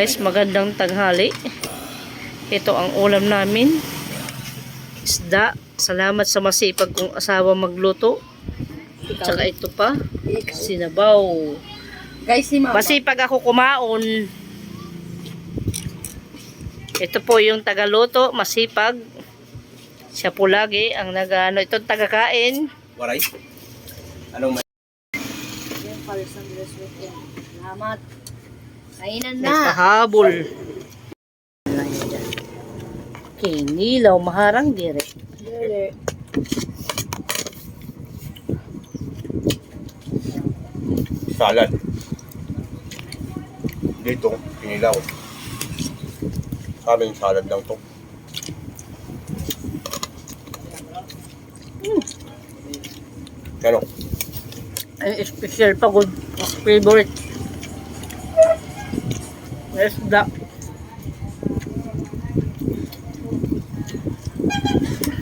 Guys, magandang tanghali. Ito ang ulam namin. Isda. Salamat sa masipag kong asawa magluto. Tsaka ito pa. Sinabaw. Guys, si Mama. Masipag ako kumaon. Ito po yung tagaluto, masipag. Siya po lagi ang nagano. Ito tagakain. Waray? Anong may... Salamat. Kainan na. Nagkahabol. Kinilaw, maharang dire. Dere. Salad. Dito, pinilaw. Sa amin, salad lang to. Ano? Ay, special pagod. Favorite. Isda.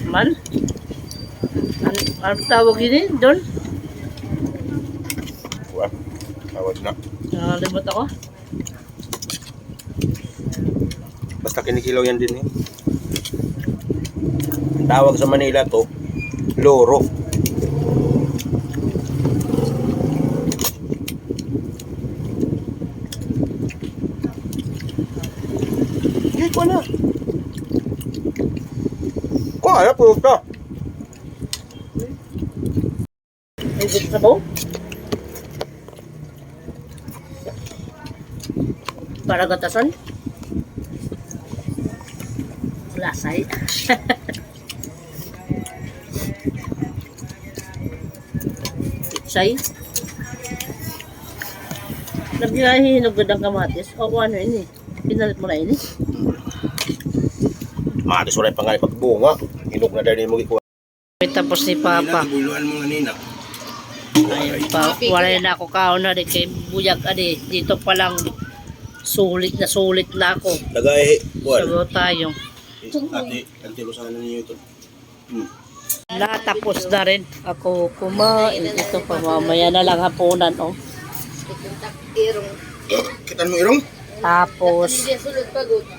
Man? An ano tawag yun eh? Doon? Well, tawad na. Nakalimot ako. Basta kinikilaw yan din eh. Ang tawag sa Manila to, loro. Hindi ko na. Kaya po ka. May gusto sa bowl? Para gatasan? Lasay. Pitsay. Nagbiyahe hinog ang kamatis. O ano ini? Pinalit mo na ini? Matis wala yung pangalit pagbunga. Hinog na dahil mo ikuha. Tapos ni Papa. Buluan mo. Ay, pa, wala na ako kaon na rin kay Buyag ade. Dito pa lang sulit na sulit na ako. Lagay, buwan. Sago tayo. Ate, ante mo sana ninyo ito. Hmm. Natapos na rin ako kumain. Ito pa mamaya na lang hapunan oh. Itong takirong. Kita mo irong? Tapos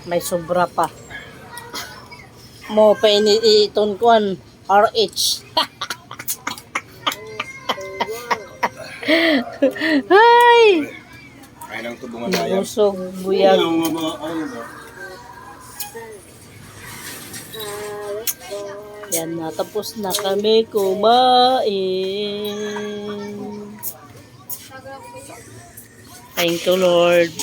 may sobra pa. Mo pa iniiton kuan RH. Hay! Kaya lang tubungan tayo. Busog buyag. Yan na, tapos na kami kumain. Thank you, Lord.